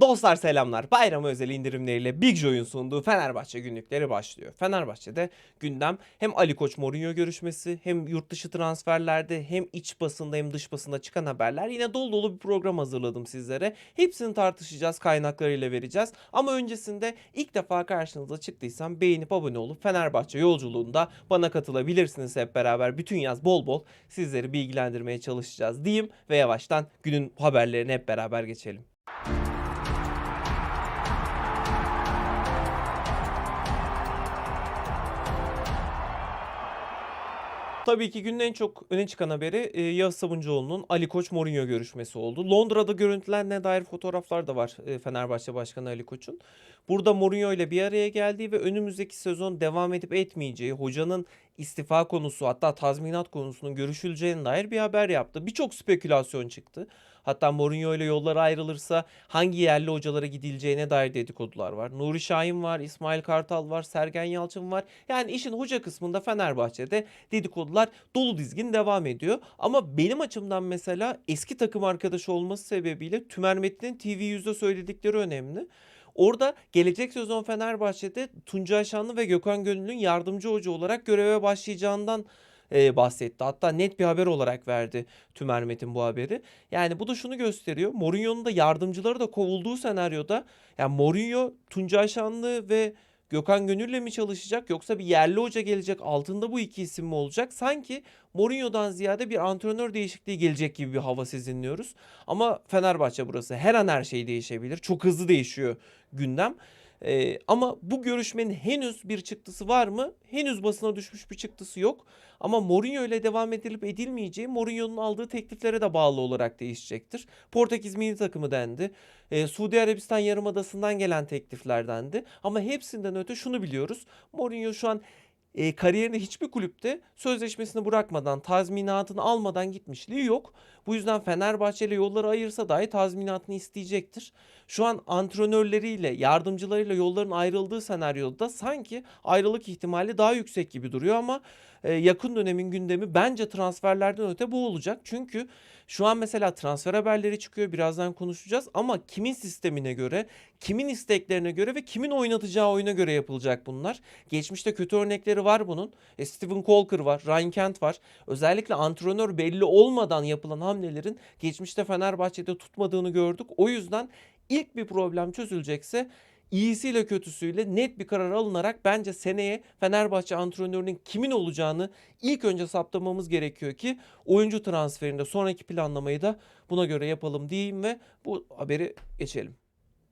Dostlar selamlar. Bayram özel indirimleriyle Big Joy'un sunduğu Fenerbahçe günlükleri başlıyor. Fenerbahçe'de gündem hem Ali Koç Mourinho görüşmesi hem yurt dışı transferlerde hem iç basında hem dış basında çıkan haberler. Yine dolu dolu bir program hazırladım sizlere. Hepsini tartışacağız, kaynaklarıyla vereceğiz. Ama öncesinde ilk defa karşınıza çıktıysam beğenip abone olup Fenerbahçe yolculuğunda bana katılabilirsiniz hep beraber. Bütün yaz bol bol sizleri bilgilendirmeye çalışacağız diyeyim ve yavaştan günün haberlerine hep beraber geçelim. Tabii ki günün en çok öne çıkan haberi e, Yağız Sabuncuoğlu'nun Ali Koç Mourinho görüşmesi oldu. Londra'da görüntülenene dair fotoğraflar da var e, Fenerbahçe Başkanı Ali Koç'un. Burada Mourinho ile bir araya geldiği ve önümüzdeki sezon devam edip etmeyeceği, hocanın istifa konusu hatta tazminat konusunun görüşüleceğine dair bir haber yaptı. Birçok spekülasyon çıktı. Hatta Mourinho ile yolları ayrılırsa hangi yerli hocalara gidileceğine dair dedikodular var. Nuri Şahin var, İsmail Kartal var, Sergen Yalçın var. Yani işin hoca kısmında Fenerbahçe'de dedikodular dolu dizgin devam ediyor. Ama benim açımdan mesela eski takım arkadaşı olması sebebiyle Tümer Metin'in TV100'de söyledikleri önemli. Orada gelecek sezon Fenerbahçe'de Tuncay Şanlı ve Gökhan Gönül'ün yardımcı hoca olarak göreve başlayacağından e, bahsetti. Hatta net bir haber olarak verdi Tümer Metin bu haberi. Yani bu da şunu gösteriyor. Mourinho'nun da yardımcıları da kovulduğu senaryoda yani Mourinho, Tuncay Şanlı ve Gökhan Gönül'le mi çalışacak yoksa bir yerli hoca gelecek altında bu iki isim mi olacak? Sanki Mourinho'dan ziyade bir antrenör değişikliği gelecek gibi bir hava sezinliyoruz. Ama Fenerbahçe burası her an her şey değişebilir. Çok hızlı değişiyor gündem. Ee, ama bu görüşmenin henüz bir çıktısı var mı? Henüz basına düşmüş bir çıktısı yok. Ama Mourinho ile devam edilip edilmeyeceği Mourinho'nun aldığı tekliflere de bağlı olarak değişecektir. Portekiz milli takımı dendi. Ee, Suudi Arabistan Yarımadası'ndan gelen tekliflerdendi. Ama hepsinden öte şunu biliyoruz. Mourinho şu an e, kariyerinde hiçbir kulüpte sözleşmesini bırakmadan, tazminatını almadan gitmişliği yok. Bu yüzden Fenerbahçe ile yolları ayırsa dahi tazminatını isteyecektir. Şu an antrenörleriyle, yardımcılarıyla yolların ayrıldığı senaryoda sanki ayrılık ihtimali daha yüksek gibi duruyor ama e, yakın dönemin gündemi bence transferlerden öte bu olacak. Çünkü şu an mesela transfer haberleri çıkıyor birazdan konuşacağız ama kimin sistemine göre, kimin isteklerine göre ve kimin oynatacağı oyuna göre yapılacak bunlar. Geçmişte kötü örnekleri var bunun. E, Steven Colker var, Ryan Kent var. Özellikle antrenör belli olmadan yapılan hamlelerin geçmişte Fenerbahçe'de tutmadığını gördük. O yüzden ilk bir problem çözülecekse iyisiyle kötüsüyle net bir karar alınarak bence seneye Fenerbahçe antrenörünün kimin olacağını ilk önce saptamamız gerekiyor ki oyuncu transferinde sonraki planlamayı da buna göre yapalım diyeyim ve bu haberi geçelim.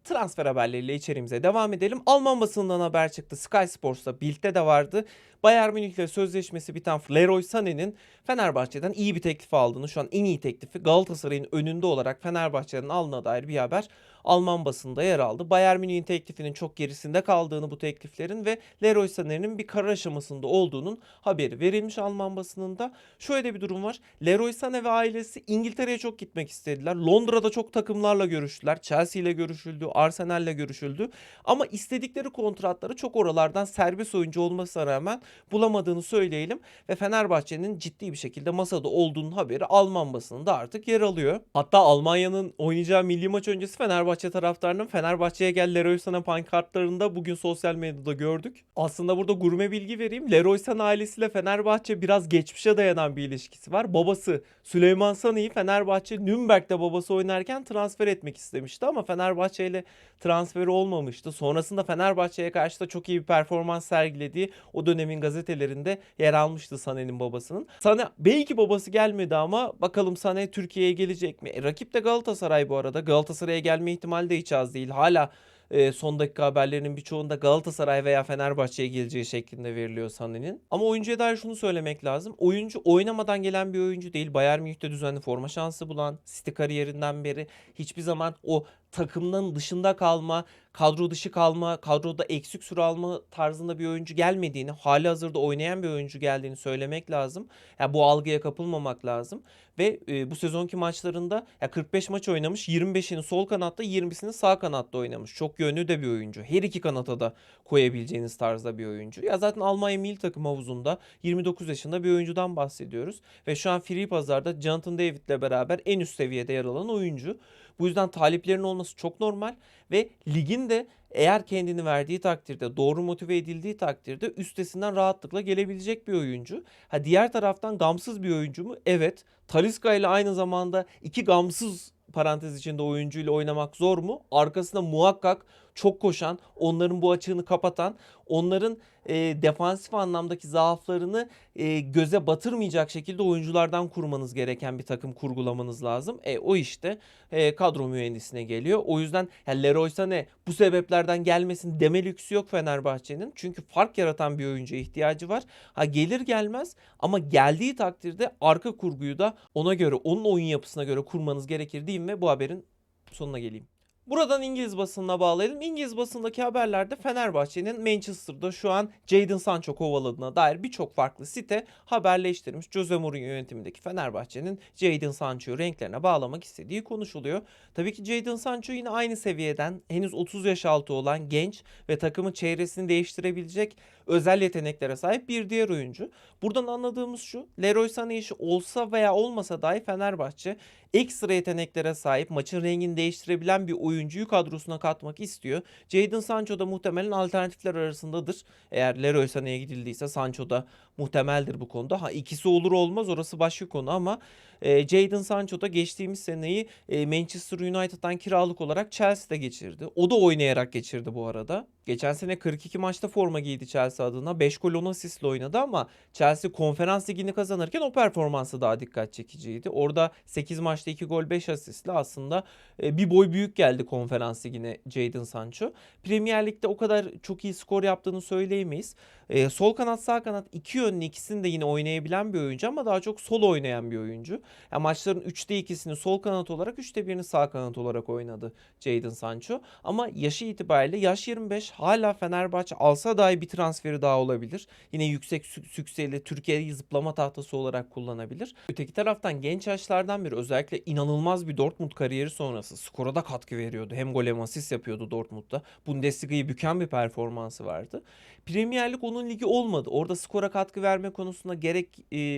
Transfer haberleriyle içeriğimize devam edelim. Alman basından haber çıktı. Sky Sports'ta Bild'de de vardı. Bayern Münih'le sözleşmesi biten Leroy Sané'nin Fenerbahçe'den iyi bir teklif aldığını, şu an en iyi teklifi Galatasaray'ın önünde olarak Fenerbahçe'den aldığına dair bir haber Alman basında yer aldı. Bayern Münih'in teklifinin çok gerisinde kaldığını bu tekliflerin ve Leroy Sané'nin bir karar aşamasında olduğunun haberi verilmiş Alman basınında. Şöyle bir durum var. Leroy Sané ve ailesi İngiltere'ye çok gitmek istediler. Londra'da çok takımlarla görüştüler. Chelsea ile görüşüldü, Arsenal'le görüşüldü. Ama istedikleri kontratları çok oralardan serbest oyuncu olmasına rağmen bulamadığını söyleyelim ve Fenerbahçe'nin ciddi bir şekilde masada olduğunun haberi Alman basınında artık yer alıyor. Hatta Almanya'nın oynayacağı milli maç öncesi Fenerbahçe taraftarının Fenerbahçe'ye gel Leroy Sané pankartlarında bugün sosyal medyada gördük. Aslında burada gurme bilgi vereyim. Leroy Sané ailesiyle Fenerbahçe biraz geçmişe dayanan bir ilişkisi var. Babası Süleyman Sané'yi Fenerbahçe Nürnberg'de babası oynarken transfer etmek istemişti ama Fenerbahçe ile transferi olmamıştı. Sonrasında Fenerbahçe'ye karşı da çok iyi bir performans sergilediği o dönemin gazetelerinde yer almıştı Sané'nin babasının. Sané belki babası gelmedi ama bakalım Sané Türkiye'ye gelecek mi? E, rakip de Galatasaray bu arada. Galatasaray'a gelme ihtimali de hiç az değil. Hala e, son dakika haberlerinin birçoğunda Galatasaray veya Fenerbahçe'ye geleceği şeklinde veriliyor Sané'nin. Ama oyuncuya dair şunu söylemek lazım. Oyuncu oynamadan gelen bir oyuncu değil. Bayern Münih'te düzenli forma şansı bulan, City kariyerinden beri hiçbir zaman o takımdan dışında kalma, kadro dışı kalma, kadroda eksik süre alma tarzında bir oyuncu gelmediğini, hali hazırda oynayan bir oyuncu geldiğini söylemek lazım. Yani bu algıya kapılmamak lazım. Ve e, bu sezonki maçlarında ya 45 maç oynamış, 25'ini sol kanatta, 20'sini sağ kanatta oynamış. Çok yönlü de bir oyuncu. Her iki kanata da koyabileceğiniz tarzda bir oyuncu. Ya zaten Almanya milli takım havuzunda 29 yaşında bir oyuncudan bahsediyoruz. Ve şu an free pazarda Jonathan David'le beraber en üst seviyede yer alan oyuncu. Bu yüzden taliplerin olması çok normal ve ligin de eğer kendini verdiği takdirde, doğru motive edildiği takdirde üstesinden rahatlıkla gelebilecek bir oyuncu. Ha diğer taraftan gamsız bir oyuncu mu? Evet. Talisca ile aynı zamanda iki gamsız parantez içinde oyuncuyla oynamak zor mu? Arkasında muhakkak çok koşan, onların bu açığını kapatan, onların e, defansif anlamdaki zaaflarını e, göze batırmayacak şekilde oyunculardan kurmanız gereken bir takım kurgulamanız lazım. E o işte e, kadro mühendisine geliyor. O yüzden yani Leroy Sané bu sebeplerden gelmesin deme lüksü yok Fenerbahçe'nin. Çünkü fark yaratan bir oyuncuya ihtiyacı var. Ha gelir gelmez ama geldiği takdirde arka kurguyu da ona göre, onun oyun yapısına göre kurmanız gerekir diyeyim ve bu haberin sonuna geleyim. Buradan İngiliz basınına bağlayalım. İngiliz basındaki haberlerde Fenerbahçe'nin Manchester'da şu an Jadon Sancho kovaladığına dair birçok farklı site haberleştirmiş. Jose Mourinho yönetimindeki Fenerbahçe'nin Jadon Sancho'yu renklerine bağlamak istediği konuşuluyor. Tabii ki Jadon Sancho yine aynı seviyeden henüz 30 yaş altı olan genç ve takımın çevresini değiştirebilecek özel yeteneklere sahip bir diğer oyuncu. Buradan anladığımız şu. Leroy Sané işi olsa veya olmasa dahi Fenerbahçe ekstra yeteneklere sahip, maçın rengini değiştirebilen bir oyuncuyu kadrosuna katmak istiyor. Jadon Sancho da muhtemelen alternatifler arasındadır. Eğer Leroy Sané'ye gidildiyse Sancho da muhtemeldir bu konuda. Ha ikisi olur olmaz orası başka konu ama e, Jadon Sancho da geçtiğimiz seneyi e, Manchester United'dan kiralık olarak Chelsea'de geçirdi. O da oynayarak geçirdi bu arada. Geçen sene 42 maçta forma giydi Chelsea adına. 5 gol 10 asistle oynadı ama Chelsea konferans ligini kazanırken o performansı daha dikkat çekiciydi. Orada 8 maçta 2 gol 5 asistle aslında e, bir boy büyük geldi konferans ligine Jadon Sancho. Premier Lig'de o kadar çok iyi skor yaptığını söyleyemeyiz. E, sol kanat sağ kanat iki yönlü ikisini de yine oynayabilen bir oyuncu ama daha çok sol oynayan bir oyuncu. Yani maçların 3'te 2'sini sol kanat olarak 3'te 1'ini sağ kanat olarak oynadı Jadon Sancho. Ama yaşı itibariyle yaş 25 hala Fenerbahçe alsa dahi bir transferi daha olabilir. Yine yüksek sü- sükseli Türkiye'yi zıplama tahtası olarak kullanabilir. Öteki taraftan genç yaşlardan biri özellikle inanılmaz bir Dortmund kariyeri sonrası skora da katkı veriyordu. Hem gol hem asist yapıyordu Dortmund'da. Bundesliga'yı büken bir performansı vardı. Premier Lig onun ligi olmadı. Orada skora katkı verme konusunda gerek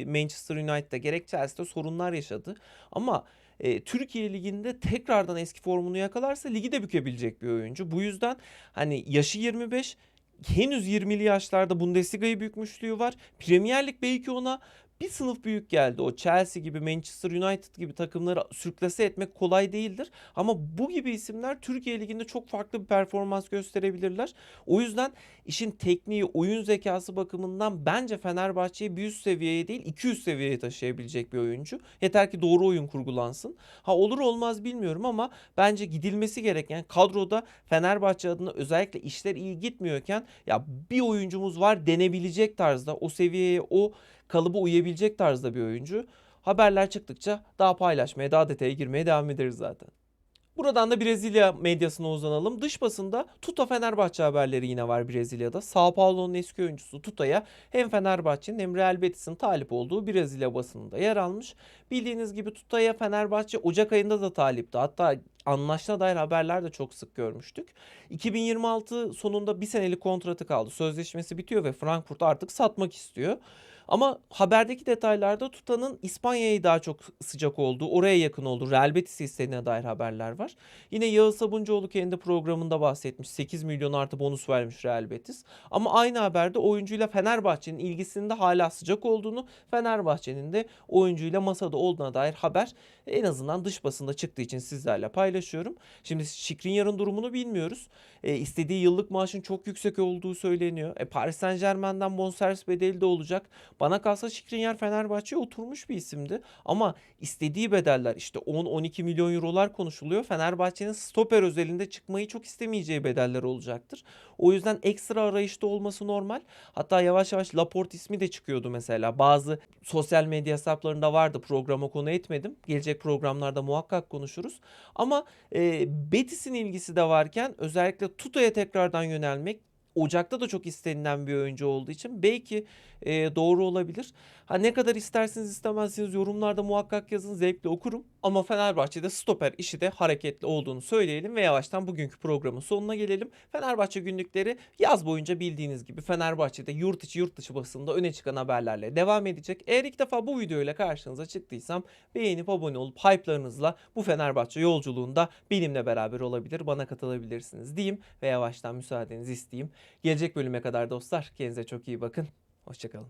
Manchester United'da gerek Chelsea'de sorunlar yaşadı. Ama e, Türkiye Ligi'nde tekrardan eski formunu yakalarsa ligi de bükebilecek bir oyuncu. Bu yüzden hani yaşı 25 henüz 20'li yaşlarda Bundesliga'yı bükmüşlüğü var. Premier Lig belki ona bir sınıf büyük geldi. O Chelsea gibi, Manchester United gibi takımları sürklase etmek kolay değildir. Ama bu gibi isimler Türkiye Ligi'nde çok farklı bir performans gösterebilirler. O yüzden işin tekniği, oyun zekası bakımından bence Fenerbahçe'yi bir üst seviyeye değil iki üst seviyeye taşıyabilecek bir oyuncu. Yeter ki doğru oyun kurgulansın. Ha olur olmaz bilmiyorum ama bence gidilmesi gereken kadroda Fenerbahçe adına özellikle işler iyi gitmiyorken ya bir oyuncumuz var denebilecek tarzda o seviyeye o kalıba uyabilecek tarzda bir oyuncu. Haberler çıktıkça daha paylaşmaya, daha detaya girmeye devam ederiz zaten. Buradan da Brezilya medyasına uzanalım. Dış basında Tuta Fenerbahçe haberleri yine var Brezilya'da. Sao Paulo'nun eski oyuncusu Tuta'ya hem Fenerbahçe'nin hem Real Betis'in talip olduğu Brezilya basınında yer almış. Bildiğiniz gibi Tuta'ya Fenerbahçe Ocak ayında da talipti. Hatta anlaşına dair haberler de çok sık görmüştük. 2026 sonunda bir senelik kontratı kaldı. Sözleşmesi bitiyor ve Frankfurt artık satmak istiyor. Ama haberdeki detaylarda Tuta'nın İspanya'ya daha çok sıcak olduğu, oraya yakın olduğu, Real Betis'i istediğine dair haberler var. Yine Yağız Sabuncuoğlu kendi programında bahsetmiş. 8 milyon artı bonus vermiş Real Betis. Ama aynı haberde oyuncuyla Fenerbahçe'nin ilgisinin de hala sıcak olduğunu, Fenerbahçe'nin de oyuncuyla masada olduğuna dair haber en azından dış basında çıktığı için sizlerle paylaşıyorum. Şimdi Şikrinyar'ın durumunu bilmiyoruz. E, istediği yıllık maaşın çok yüksek olduğu söyleniyor. E, Paris Saint Germain'den bonservis bedeli de olacak. Bana kalsa Şikrinyar Fenerbahçe'ye oturmuş bir isimdi. Ama istediği bedeller işte 10-12 milyon eurolar konuşuluyor. Fenerbahçe'nin stoper özelinde çıkmayı çok istemeyeceği bedeller olacaktır. O yüzden ekstra arayışta olması normal. Hatta yavaş yavaş Laporte ismi de çıkıyordu mesela. Bazı sosyal medya hesaplarında vardı programa konu etmedim. Gelecek programlarda muhakkak konuşuruz. Ama e, Betis'in ilgisi de varken özellikle Tuta'ya tekrardan yönelmek Ocak'ta da çok istenilen bir oyuncu olduğu için belki e, doğru olabilir. Ha ne kadar isterseniz istemezsiniz yorumlarda muhakkak yazın zevkle okurum. Ama Fenerbahçe'de stoper işi de hareketli olduğunu söyleyelim ve yavaştan bugünkü programın sonuna gelelim. Fenerbahçe günlükleri yaz boyunca bildiğiniz gibi Fenerbahçe'de yurt içi yurt dışı basında öne çıkan haberlerle devam edecek. Eğer ilk defa bu videoyla karşınıza çıktıysam beğenip abone olup hype'larınızla bu Fenerbahçe yolculuğunda benimle beraber olabilir, bana katılabilirsiniz diyeyim ve yavaştan müsaadenizi isteyeyim. Gelecek bölüme kadar dostlar kendinize çok iyi bakın. Hoşçakalın.